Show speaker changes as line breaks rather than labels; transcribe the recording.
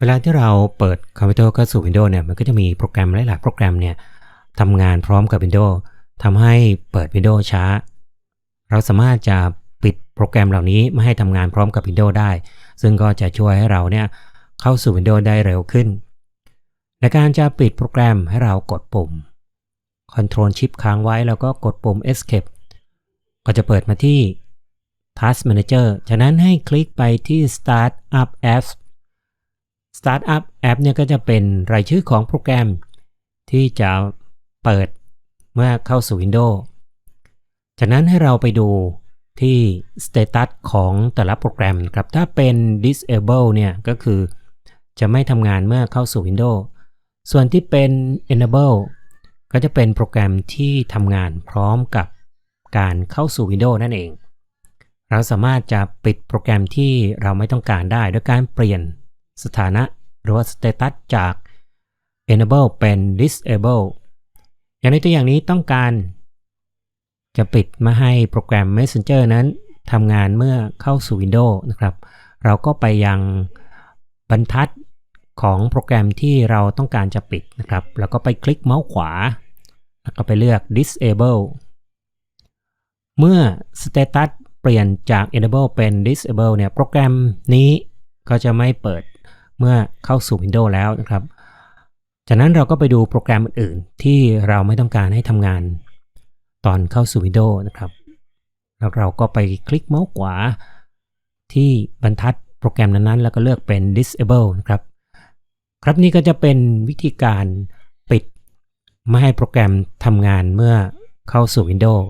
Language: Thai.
เวลาที่เราเปิดคอมพิวเตอร์เข้าสู่ Windows เนี่ยมันก็จะมีโปรแกรมหลายๆโปรแกรมเนี่ยทำงานพร้อมกับ Windows ทำให้เปิด Windows ช้า เราสามารถจะปิดโปรแกรมเหล่านี้ไม่ให้ทำงานพร้อมกับ Windows ได้ ซึ่งก็จะช่วยให้เราเนี่ยเข้าสู่ Windows ได้เร็วขึ้น ในการจะปิดโปรแกรมให้เรากดปุ่ม control Shift ค้างไว้แล้วก็กดปุ่ม Escape ก็จะเปิดมาที่ Task Manager จากนั้นให้คลิกไปที่ Start Up Apps Startup App เนี่ยก็จะเป็นรายชื่อของโปรแกรม ที่จะเปิดเมื่อเข้าสู่ Windows จากนั้นให้เราไปดูที่ Status ของแต่ละโปรแกรมครับ ถ้าเป็น Disable เนี่ยก็คือจะไม่ทำงานเมื่อเข้าสู่ Windows ส่วนที่เป็น Enable ก็จะเป็นโปรแกรมที่ทำงานพร้อมกับการเข้าสู่ Windows นั่นเอง เราสามารถจะปิดโปรแกรมที่เราไม่ต้องการได้ด้วยการเปลี่ยนสถานะ หรือว่า status จาก enable เป็น disable อย่างในตัวอย่างนี้ต้องการจะปิดม่ให้โปรแกรม Messenger นั้นทำงานเมื่อเข้าสู่ Windows นะครับ เราก็ไปยังบรรทัดของโปรแกรมที่เราต้องการจะปิดนะครับ แล้วก็ไปคลิกเมาส์ขวา แล้วก็ไปเลือก disable เมื่อ status เปลี่ยนจาก enable เป็น disable เนี่ย โปรแกรมนี้ก็จะไม่เปิด เมื่อเข้าสู่ Windows แล้วนะครับ จากนั้นเราก็ไปดูโปรแกรมอื่นๆ ที่เราไม่ต้องการให้ทำงานตอนเข้าสู่ Windows นะครับ แล้วเราก็ไปคลิกเมาส์ขวา ที่บรรทัดโปรแกรมนั้นๆ แล้วก็เลือกเป็น disable นะครับ ครับนี่ก็จะเป็นวิธีการปิด ไม่ให้โปรแกรมทำงานเมื่อเข้าสู่ Windows